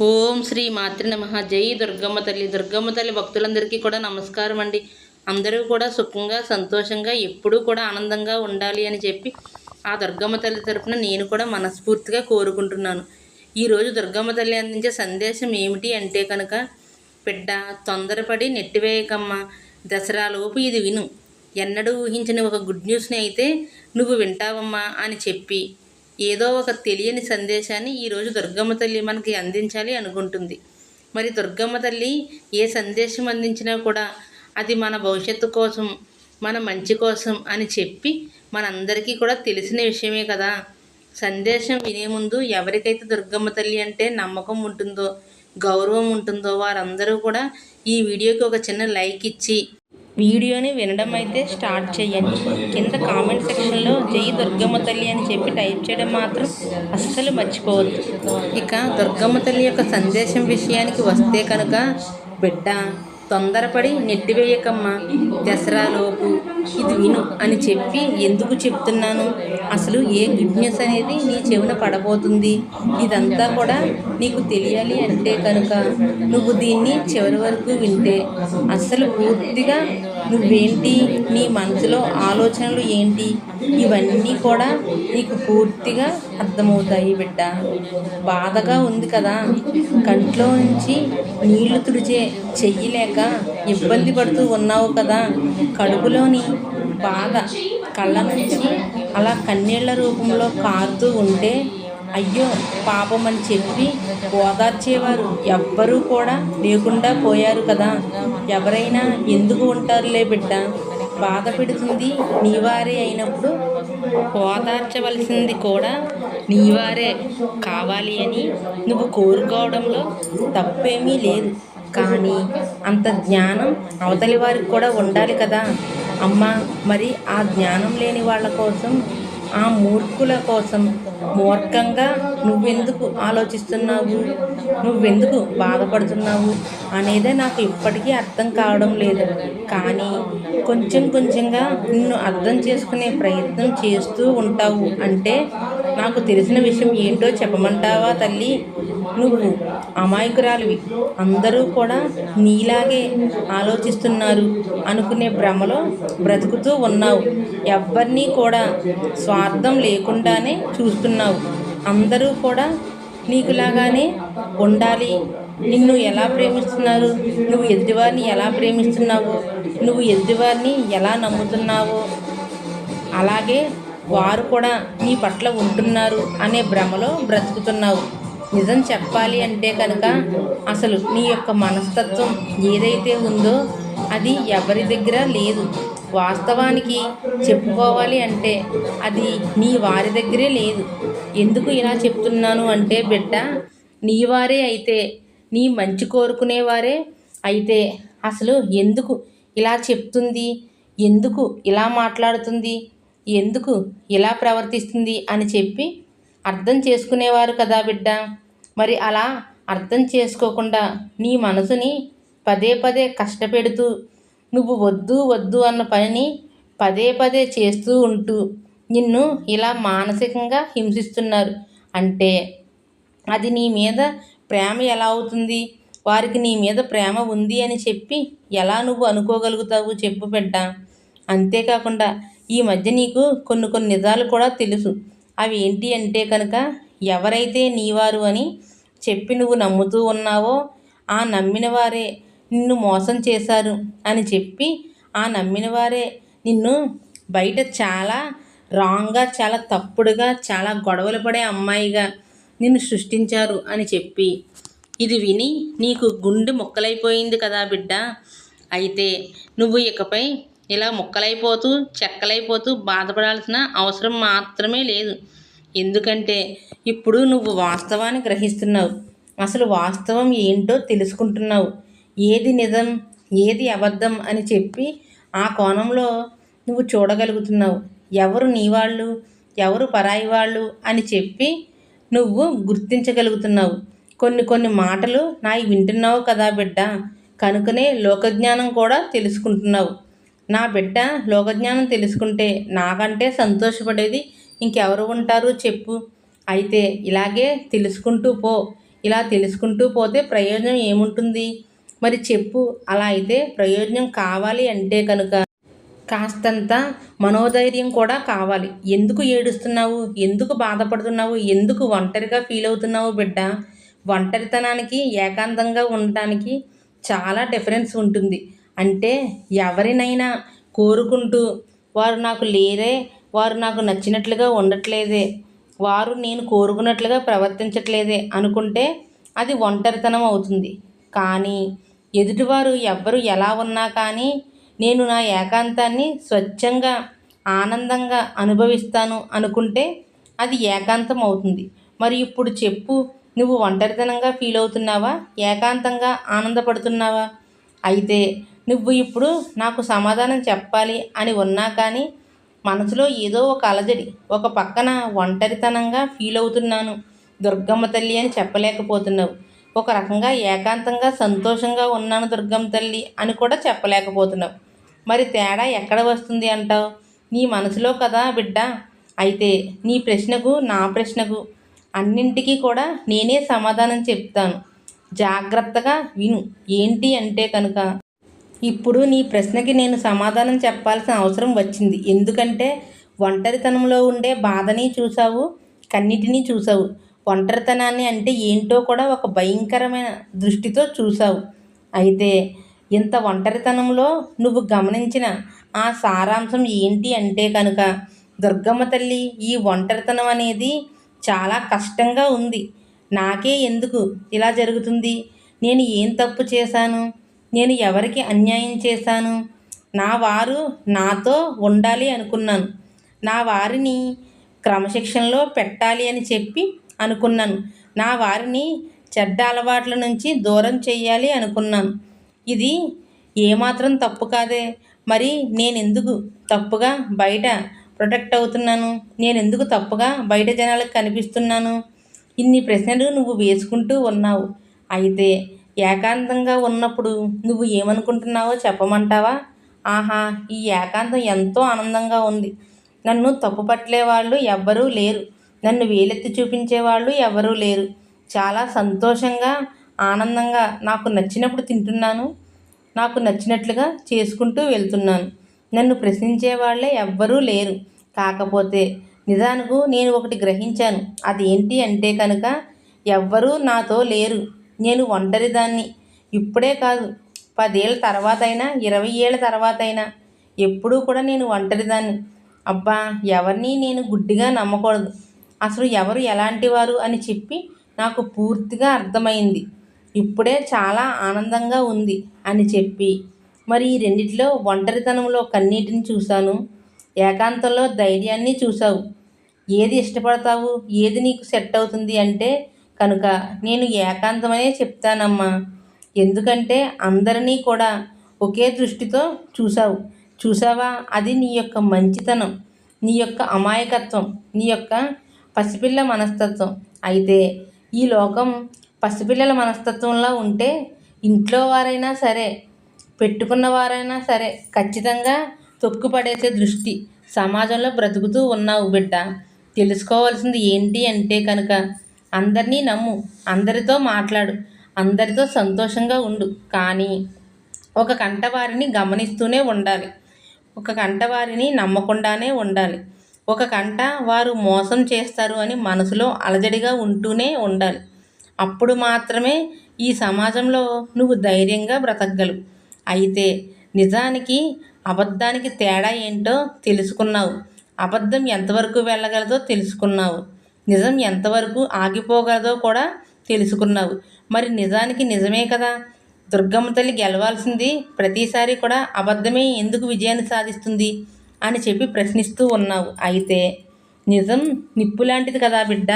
ఓం శ్రీ మాతృ నమ. జై దుర్గమ్మ తల్లి. దుర్గమ్మ తల్లి భక్తులందరికీ కూడా నమస్కారం అండి. అందరూ కూడా సుఖంగా సంతోషంగా ఎప్పుడూ కూడా ఆనందంగా ఉండాలి అని చెప్పి ఆ దుర్గమ్మ తల్లి తరపున నేను కూడా మనస్ఫూర్తిగా కోరుకుంటున్నాను. ఈరోజు దుర్గమ్మ తల్లి అందించే సందేశం ఏమిటి అంటే కనుక బిడ్డ తొందరపడి నెట్టివేయకమ్మ దసరాలోపు ఇది విను. ఎన్నడూ ఊహించిన ఒక గుడ్ న్యూస్ని అయితే నువ్వు వింటావమ్మా అని చెప్పి ఏదో ఒక తెలియని సందేశాన్ని ఈరోజు దుర్గమ్మ తల్లి మనకి అందించాలి అనుకుంటుంది. మరి దుర్గమ్మ తల్లి ఏ సందేశం అందించినా కూడా అది మన భవిష్యత్తు కోసం మన మంచి కోసం అని చెప్పి మనందరికీ కూడా తెలిసిన విషయమే కదా. సందేశం వినే ముందు ఎవరికైతే దుర్గమ్మ తల్లి అంటే నమ్మకం ఉంటుందో గౌరవం ఉంటుందో వారందరూ కూడా ఈ వీడియోకి ఒక చిన్న లైక్ ఇచ్చి వీడియోని వినడం అయితే స్టార్ట్ చేయండి. కింద కామెంట్ సెక్షన్లో జై దుర్గమ్మ తల్లి అని చెప్పి టైప్ చేయడం మాత్రం అస్సలు మర్చిపోవద్దు. ఇక దుర్గమ్మ తల్లి యొక్క సందేశం విషయానికి వస్తే కనుక బిడ్డ తొందరపడి నెట్టివేయకమ్మ. దసరాలోపు ఇది విను అని చెప్పి ఎందుకు చెప్తున్నాను? అసలు ఏ గుడ్ న్యూస్ అనేది నీ చెవిన పడబోతుంది? ఇదంతా కూడా నీకు తెలియాలి అంటే కనుక నువ్వు దీన్ని చివరి వరకు వింటే అసలు పూర్తిగా నువ్వేంటి? నీ మనసులో ఆలోచనలు ఏంటి? ఇవన్నీ కూడా నీకు పూర్తిగా అర్థమవుతాయి బిడ్డ. బాధగా ఉంది కదా? కంట్లో నుంచి నీళ్ళు తుడిచే చెయ్యలేక ఇబ్బంది పడుతూ ఉన్నావు కదా? కడుపులోని బాధ కళ్ళ నుంచి అలా కన్నీళ్ళ రూపంలో కారుతూ ఉంటే అయ్యో పాపం అని చెప్పి ఓదార్చేవారు ఎవ్వరూ కూడా లేకుండా పోయారు కదా. ఎవరైనా ఎందుకు ఉంటారులే బిడ్డ? బాధ పెడుతుంది నీవారే అయినప్పుడు ఓదార్చవలసింది కూడా నీవారే కావాలి అని నువ్వు కోరుకోవడంలో తప్పేమీ లేదు. కానీ అంత జ్ఞానం అవతలి వారికి కూడా ఉండాలి కదా. అమ్మ మరి ఆ జ్ఞానం లేని వాళ్ళ కోసం ఆ మూర్ఖుల కోసం మూర్ఖంగా నువ్వెందుకు ఆలోచిస్తున్నావు? నువ్వెందుకు బాధపడుతున్నావు? అనేదే నాకు ఇప్పటికీ అర్థం కావడం లేదు. కానీ కొంచెం కొంచెంగా నిన్ను అర్థం చేసుకునే ప్రయత్నం చేస్తూ ఉంటావు అంటే నాకు తెలిసిన విషయం ఏంటో చెప్పమంటావా తల్లి? నువ్వు అమాయకురాలివి. అందరూ కూడా నీలాగే ఆలోచిస్తున్నారు అనుకునే భ్రమలో బ్రతుకుతూ ఉన్నావు. ఎవరినీ కూడా స్వార్థం లేకుండానే చూస్తున్నావు. అందరూ కూడా నీకులాగానే ఉండాలి. నిన్ను ఎలా ప్రేమిస్తున్నారు? నువ్వు ఎదుటివారిని ఎలా ప్రేమిస్తున్నావు? నువ్వు ఎదుటివారిని ఎలా నమ్ముతున్నావో? అలాగే వారు కూడా నీ పట్ల ఉంటున్నారు అనే భ్రమలో బ్రతుకుతున్నావు. నిజం చెప్పాలి అంటే కనుక అసలు నీ యొక్క మనస్తత్వం ఏదైతే ఉందో అది ఎవరి దగ్గర లేదు. వాస్తవానికి చెప్పుకోవాలి అంటే అది నీ వారి దగ్గరే లేదు. ఎందుకు ఇలా చెప్తున్నాను అంటే బిడ్డ నీ వారే అయితే నీ మంచి కోరుకునేవారే అయితే అసలు ఎందుకు ఇలా చెప్తుంది? ఎందుకు ఇలా మాట్లాడుతుంది? ఎందుకు ఇలా ప్రవర్తిస్తుంది అని చెప్పి అర్థం చేసుకునేవారు కదా బిడ్డ. మరి అలా అర్థం చేసుకోకుండా నీ మనసుని పదే పదే కష్టపెడుతూ నువ్వు వద్దు వద్దు అన్న పనిని పదే పదే చేస్తూ ఉంటూ నిన్ను ఇలా మానసికంగా హింసిస్తున్నారు. అంటే అది నీ మీద ప్రేమ ఎలా అవుతుంది? వారికి నీ మీద ప్రేమ ఉంది అని చెప్పి ఎలా నువ్వు అనుకోగలుగుతావు చెప్పు బిడ్డ. అంతేకాకుండా ఈ మధ్య నీకు కొన్ని కొన్ని నిజాలు కూడా తెలుసు. అవి ఏంటి అంటే కనుక ఎవరైతే నీవారు అని చెప్పి నువ్వు నమ్ముతూ ఉన్నావో ఆ నమ్మిన వారే నిన్ను మోసం చేశారు అని చెప్పి ఆ నమ్మిన వారే నిన్ను బయట చాలా రాంగ్గా చాలా తప్పుడుగా చాలా గొడవలు పడే అమ్మాయిగా నిన్ను సృష్టించారు అని చెప్పి. ఇది విని నీకు గుండె ముక్కలైపోయింది కదా బిడ్డ. అయితే నువ్వు ఇకపై ఇలా ముక్కలైపోతూ చెక్కలైపోతూ బాధపడాల్సిన అవసరం మాత్రమే లేదు. ఎందుకంటే ఇప్పుడు నువ్వు వాస్తవాన్ని గ్రహిస్తున్నావు. అసలు వాస్తవం ఏంటో తెలుసుకుంటున్నావు. ఏది నిజం ఏది అబద్ధం అని చెప్పి ఆ కోణంలో నువ్వు చూడగలుగుతున్నావు. ఎవరు నీ వాళ్ళు ఎవరు పరాయి వాళ్ళు అని చెప్పి నువ్వు గుర్తించగలుగుతున్నావు. కొన్ని కొన్ని మాటలు నాయి వింటున్నావు కదా బిడ్డ. కనుకనే లోకజ్ఞానం కూడా తెలుసుకుంటున్నావు. నా బిడ్డ లోకజ్ఞానం తెలుసుకుంటే నాకంటే సంతోషపడేది ఇంకెవరు ఉంటారు చెప్పు. అయితే ఇలాగే తెలుసుకుంటూ పో. ఇలా తెలుసుకుంటూ పోతే ప్రయోజనం ఏముంటుంది? మరి చెప్పు. అలా అయితే ప్రయోజనం కావాలి అంటే కనుక. కాస్తంత మనోధైర్యం కూడా కావాలి. ఎందుకు ఏడుస్తున్నావు? ఎందుకు బాధపడుతున్నావు? ఎందుకు ఒంటరిగా ఫీల్ అవుతున్నావు బిడ్డ? ఒంటరితనానికి ఏకాంతంగా ఉండటానికి చాలా డిఫరెన్స్ ఉంటుంది. అంటే ఎవరినైనా కోరుకుంటూ వారు నాకు లేరే వారు నాకు నచ్చినట్లుగా ఉండట్లేదే వారు నేను కోరుకున్నట్లుగా ప్రవర్తించట్లేదే అనుకుంటే అది ఒంటరితనం అవుతుంది. కానీ ఎదుటివారు ఎవ్వరు ఎలా ఉన్నా కానీ నేను నా ఏకాంతాన్ని స్వచ్ఛంగా ఆనందంగా అనుభవిస్తాను అనుకుంటే అది ఏకాంతం అవుతుంది. మరి ఇప్పుడు చెప్పు నువ్వు ఒంటరితనంగా ఫీల్ అవుతున్నావా? ఏకాంతంగా ఆనందపడుతున్నావా? అయితే నువ్వు ఇప్పుడు నాకు సమాధానం చెప్పాలి అని ఉన్నా కానీ మనసులో ఏదో ఒక అలజడి ఒక పక్కన ఒంటరితనంగా ఫీల్ అవుతున్నాను. దుర్గమ్మ తల్లి అని చెప్పలేకపోతున్నావు. ఒక రకంగా ఏకాంతంగా సంతోషంగా ఉన్నాను దుర్గమ్మ తల్లి అని కూడా చెప్పలేకపోతున్నావు. మరి తేడా ఎక్కడ వస్తుంది అంటావు? నీ మనసులో కదా బిడ్డ. అయితే నీ ప్రశ్నకు నా ప్రశ్నకు అన్నింటికీ కూడా నేనే సమాధానం చెప్తాను. జాగ్రత్తగా విను. ఏంటి అంటే కనుక ఇప్పుడు నీ ప్రశ్నకి నేను సమాధానం చెప్పాల్సిన అవసరం వచ్చింది. ఎందుకంటే ఒంటరితనంలో ఉండే బాధని చూసావు కన్నిటినీ చూసావు ఒంటరితనాన్ని అంటే ఏంటో కూడా ఒక భయంకరమైన దృష్టితో చూసావు అయితే ఇంత ఒంటరితనంలో నువ్వు గమనించిన ఆ సారాంశం ఏంటి అంటే కనుక దుర్గమ్మ తల్లి ఈ ఒంటరితనం అనేది చాలా కష్టంగా ఉంది. నాకే ఎందుకు ఇలా జరుగుతుంది? నేను ఏం తప్పు చేశాను? నేను ఎవరికి అన్యాయం చేశాను? నా వారు నాతో ఉండాలి అనుకున్నాను. నా వారిని క్రమశిక్షణలో పెట్టాలి అని చెప్పి అనుకున్నాను. నా వారిని చెడ్డ అలవాట్ల నుంచి దూరం చేయాలి అనుకున్నాను. ఇది ఏమాత్రం తప్పు కాదే. మరి నేను ఎందుకు తప్పుగా బయట ప్రొటెక్ట్ అవుతున్నాను? నేను ఎందుకు తప్పుగా బయట జనాలకు కనిపిస్తున్నాను? ఇన్ని ప్రశ్నలు నువ్వు వేసుకుంటూ ఉన్నావు. అయితే ఏకాంతంగా ఉన్నప్పుడు నువ్వు ఏమనుకుంటున్నావో చెప్పమంటావా? ఆహా ఈ ఏకాంతం ఎంతో ఆనందంగా ఉంది. నన్ను తప్పు పట్టలే వాళ్ళు ఎవ్వరూ లేరు. నన్ను వేలెత్తి చూపించే వాళ్ళు ఎవరూ లేరు. చాలా సంతోషంగా ఆనందంగా నాకు నచ్చినప్పుడు తింటున్నాను. నాకు నచ్చినట్లుగా చేసుకుంటూ వెళ్తున్నాను. నన్ను ప్రశ్నించే వాళ్ళే ఎవ్వరూ లేరు. కాకపోతే నిజానికి నేను ఒకటి గ్రహించాను. అది ఏంటి అంటే కనుక ఎవ్వరూ నాతో లేరు. నేను ఒంటరిదాన్ని. ఇప్పుడే కాదు పదేళ్ళ తర్వాత అయినా ఇరవై ఏళ్ళ తర్వాత అయినా ఎప్పుడూ కూడా నేను ఒంటరిదాన్ని. అబ్బా ఎవరిని నేను గుడ్డిగా నమ్మకూడదు. అసలు ఎవరు ఎలాంటి వారు అని చెప్పి నాకు పూర్తిగా అర్థమైంది. ఇప్పుడే చాలా ఆనందంగా ఉంది అని చెప్పి. మరి ఈ రెండిట్లో ఒంటరితనంలో కన్నీటిని చూశాను? ఏకాంతంలో ధైర్యాన్ని చూసావు ఏది ఇష్టపడతావు? ఏది నీకు సెట్ అవుతుంది అంటే కనుక నేను ఏకాంతమనే చెప్తానమ్మా. ఎందుకంటే అందరినీ కూడా ఒకే దృష్టితో చూసావు చూసావా అది నీ యొక్క మంచితనం నీ యొక్క అమాయకత్వం నీ యొక్క పసిపిల్ల మనస్తత్వం. అయితే ఈ లోకం పసిపిల్లల మనస్తత్వంలా ఉంటే ఇంట్లో వారైనా సరే పెట్టుకున్న వారైనా సరే ఖచ్చితంగా తొక్కుపడేసే దృష్టి సమాజంలో బ్రతుకుతూ ఉన్నావు బిడ్డ. తెలుసుకోవాల్సింది ఏంటి అంటే కనుక అందరినీ నమ్ము అందరితో మాట్లాడు అందరితో సంతోషంగా ఉండు. కానీ ఒక కంట వారిని గమనిస్తూనే ఉండాలి. ఒక కంట వారిని నమ్మకుండానే ఉండాలి. ఒక కంట వారు మోసం చేస్తారు అని మనసులో అలజడిగా ఉంటూనే ఉండాలి. అప్పుడు మాత్రమే ఈ సమాజంలో నువ్వు ధైర్యంగా బ్రతకగలవు. అయితే నిజానికి అబద్ధానికి తేడా ఏంటో తెలుసుకున్నావు. అబద్ధం ఎంతవరకు వెళ్ళగలదో తెలుసుకున్నావు. నిజం ఎంతవరకు ఆగిపోగలదో కూడా తెలుసుకున్నావు. మరి నిజానికి నిజమే కదా. దుర్గమ్మ తల్లి గెలవాల్సింది ప్రతిసారి కూడా అబద్ధమే ఎందుకు విజయాన్ని సాధిస్తుంది అని చెప్పి ప్రశ్నిస్తూ ఉన్నావు. అయితే నిజం నిప్పు లాంటిది కదా బిడ్డ.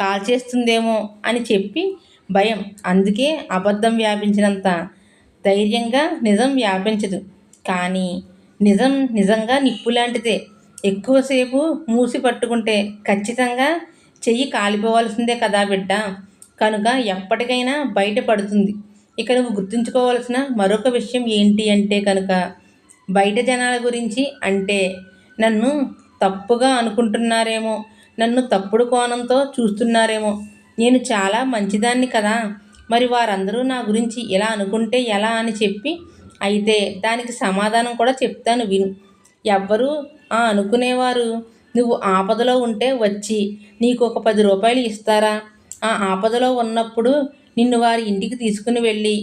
కాల్చేస్తుందేమో అని చెప్పి భయం. అందుకే అబద్ధం వ్యాపించినంత ధైర్యంగా నిజం వ్యాపించదు. కానీ నిజం నిజంగా నిప్పు లాంటిదే. ఎక్కువసేపు మూసి పట్టుకుంటే ఖచ్చితంగా చెయ్యి కాలిపోవాల్సిందే కదా బిడ్డ? కనుక ఎప్పటికైనా బయటపడుతుంది. ఇక నువ్వు గుర్తుంచుకోవాల్సిన మరొక విషయం ఏంటి అంటే కనుక బయట జనాల గురించి అంటే నన్ను తప్పుగా అనుకుంటున్నారేమో నన్ను తప్పుడు కోణంతో చూస్తున్నారేమో. నేను చాలా మంచిదాన్ని కదా. మరి వారందరూ నా గురించి ఇలా అనుకుంటే ఎలా అని చెప్పి అయితే దానికి సమాధానం కూడా చెప్తాను విను. ఎవ్వరూ ఆ అనుకునేవారు నువ్వు ఆపదలో ఉంటే వచ్చి నీకు ఒక పది రూపాయలు ఇస్తారా? ఆ ఆపదలో ఉన్నప్పుడు నిన్ను వారి ఇంటికి తీసుకుని వెళ్ళి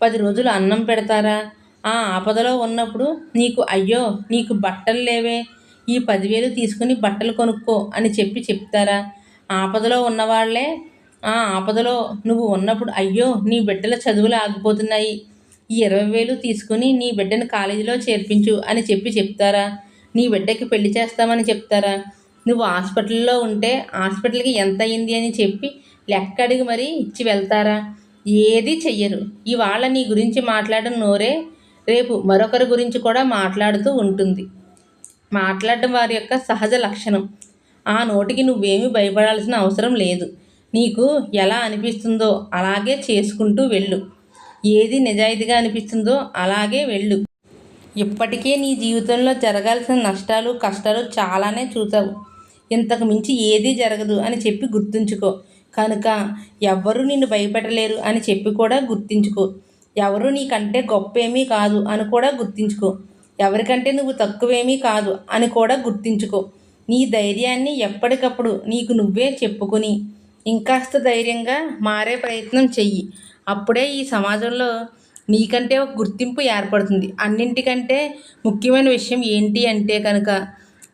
పది రోజులు అన్నం పెడతారా? ఆ ఆపదలో ఉన్నప్పుడు నీకు అయ్యో నీకు బట్టలు లేవే ఈ పదివేలు తీసుకుని బట్టలు కొనుక్కో అని చెప్పి చెప్తారా? ఆపదలో ఉన్నవాళ్ళే ఆ ఆపదలో నువ్వు ఉన్నప్పుడు అయ్యో నీ బిడ్డల చదువులు ఆగిపోతున్నాయి. ఈ ఇరవై వేలు తీసుకుని నీ బిడ్డను కాలేజీలో చేర్పించు అని చెప్పి చెప్తారా? నీ బిడ్డకి పెళ్ళి చేస్తామని చెప్తారా? నువ్వు హాస్పిటల్లో ఉంటే హాస్పిటల్కి ఎంత అయింది అని చెప్పి లెక్క అడిగి మరీ ఇచ్చి వెళ్తారా? ఏది చెయ్యరు. ఇవాళ నీ గురించి మాట్లాడడం నోరే రేపు మరొకరి గురించి కూడా మాట్లాడుతూ ఉంటుంది. మాట్లాడడం వారి యొక్క సహజ లక్షణం. ఆ నోటికి నువ్వేమీ భయపడాల్సిన అవసరం లేదు. నీకు ఎలా అనిపిస్తుందో అలాగే చేసుకుంటూ వెళ్ళు. ఏది నిజాయితీగా అనిపిస్తుందో అలాగే వెళ్ళు. ఇప్పటికే నీ జీవితంలో జరగాల్సిన నష్టాలు కష్టాలు చాలానే చూసావు ఇంతకు మించి ఏదీ జరగదు అని చెప్పి గుర్తుంచుకో. కనుక ఎవ్వరూ నిన్ను భయపెట్టలేరు అని చెప్పి కూడా గుర్తించుకో. ఎవరు నీకంటే గొప్ప ఏమీ కాదు అని కూడా గుర్తించుకో. ఎవరికంటే నువ్వు తక్కువేమీ కాదు అని కూడా గుర్తించుకో. నీ ధైర్యాన్ని ఎప్పటికప్పుడు నీకు నువ్వే చెప్పుకొని ఇంకాస్త ధైర్యంగా మారే ప్రయత్నం చెయ్యి. అప్పుడే ఈ సమాజంలో నీకంటే ఒక గుర్తింపు ఏర్పడుతుంది. అన్నింటికంటే ముఖ్యమైన విషయం ఏంటి అంటే కనుక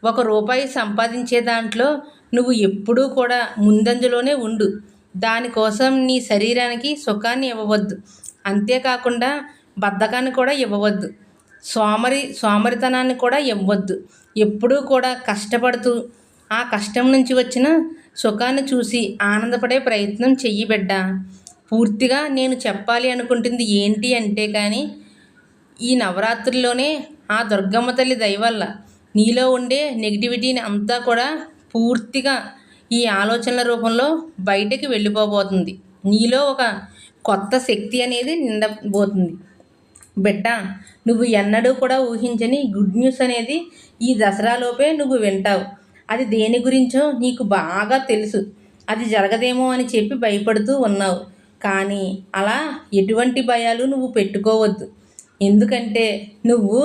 ఒక రూపాయి సంపాదించే దాంట్లో నువ్వు ఎప్పుడూ కూడా ముందంజలోనే ఉండు. దానికోసం నీ శరీరానికి సుఖాన్ని ఇవ్వవద్దు. అంతేకాకుండా బద్ధకాన్ని కూడా ఇవ్వవద్దు. సోమరి సోమరితనాన్ని కూడా ఇవ్వద్దు ఎప్పుడూ కూడా కష్టపడుతూ ఆ కష్టం నుంచి వచ్చిన సుఖాన్ని చూసి ఆనందపడే ప్రయత్నం చెయ్యి బిడ్డ. పూర్తిగా నేను చెప్పాలి అనుకుంటుంది ఏంటి అంటే కానీ ఈ నవరాత్రుల్లోనే ఆ దుర్గమ్మ తల్లి దయవల్ల నీలో ఉండే నెగిటివిటీని అంతా కూడా పూర్తిగా ఈ ఆలోచనల రూపంలో బయటకి వెళ్ళిపోబోతుంది. నీలో ఒక కొత్త శక్తి అనేది నిండబోతుంది. బిడ్డ నువ్వు ఎన్నడూ కూడా ఊహించని గుడ్ న్యూస్ అనేది ఈ దసరాలోపే నువ్వు వింటావు. అది దేని గురించో నీకు బాగా తెలుసు. అది జరగదేమో అని చెప్పి భయపడుతూ ఉన్నావు. కానీ అలా ఎటువంటి భయాలు నువ్వు పెట్టుకోవద్దు. ఎందుకంటే నువ్వు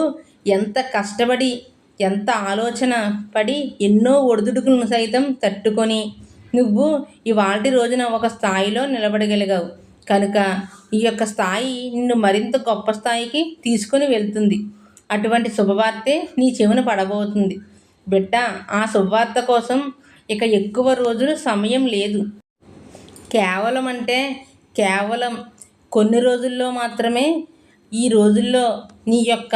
ఎంత కష్టపడి ఎంత ఆలోచన పడి ఎన్నో ఒడిదుడుకులను సైతం తట్టుకొని నువ్వు ఇవాటి రోజున ఒక స్థాయిలో నిలబడగలిగావు. కనుక ఈ యొక్క స్థాయి నిన్ను మరింత గొప్ప స్థాయికి తీసుకొని వెళ్తుంది. అటువంటి శుభవార్తే నీ చెవిన పడబోతుంది. బిడ్డ ఆ శుభవార్త కోసం ఇక ఎక్కువ రోజులు సమయం లేదు. కేవలం అంటే కేవలం కొన్ని రోజుల్లో మాత్రమే ఈ రోజుల్లో నీ యొక్క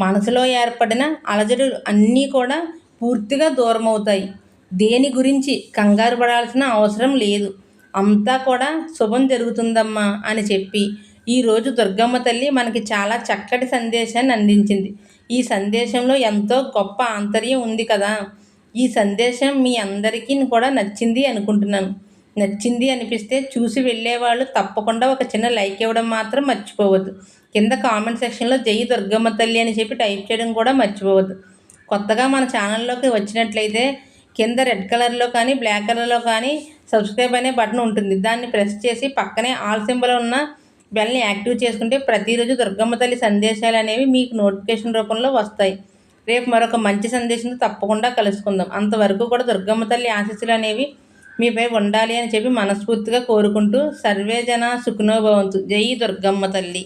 మనసులో ఏర్పడిన అలజడులు అన్నీ కూడా పూర్తిగా దూరం అవుతాయి దేని గురించి కంగారు పడాల్సిన అవసరం లేదు. అంతా కూడా శుభం జరుగుతుందమ్మా అని చెప్పి ఈరోజు దుర్గమ్మ తల్లి మనకి చాలా చక్కటి సందేశాన్ని అందించింది. ఈ సందేశంలో ఎంతో గొప్ప ఆంతర్యం ఉంది కదా. ఈ సందేశం మీ అందరికీ కూడా నచ్చింది అనుకుంటున్నాను. నచ్చింది అనిపిస్తే చూసి వెళ్ళేవాళ్ళు తప్పకుండా ఒక చిన్న లైక్ ఇవ్వడం మాత్రం మర్చిపోవద్దు. కింద కామెంట్ సెక్షన్లో జై దుర్గమ్మ తల్లి అని చెప్పి టైప్ చేయడం కూడా మర్చిపోవద్దు. కొత్తగా మన ఛానల్లోకి వచ్చినట్లయితే కింద రెడ్ కలర్లో కానీ బ్లాక్ కలర్లో కానీ సబ్స్క్రైబ్ అనే బటన్ ఉంటుంది. దాన్ని ప్రెస్ చేసి పక్కనే ఆల్ సింబల్ ఉన్న బెల్ని యాక్టివ్ చేసుకుంటే ప్రతిరోజు దుర్గమ్మ తల్లి సందేశాలు అనేవి మీకు నోటిఫికేషన్ రూపంలో వస్తాయి. రేపు మరొక మంచి సందేశంతో తప్పకుండా కలుసుకుందాం. అంతవరకు కూడా దుర్గమ్మ తల్లి ఆశీస్సులు అనేవి మీపై ఉండాలి అని చెప్పి మనస్ఫూర్తిగా కోరుకుంటూ సర్వేజన సుఖనోభవంతు జై దుర్గమ్మ తల్లి.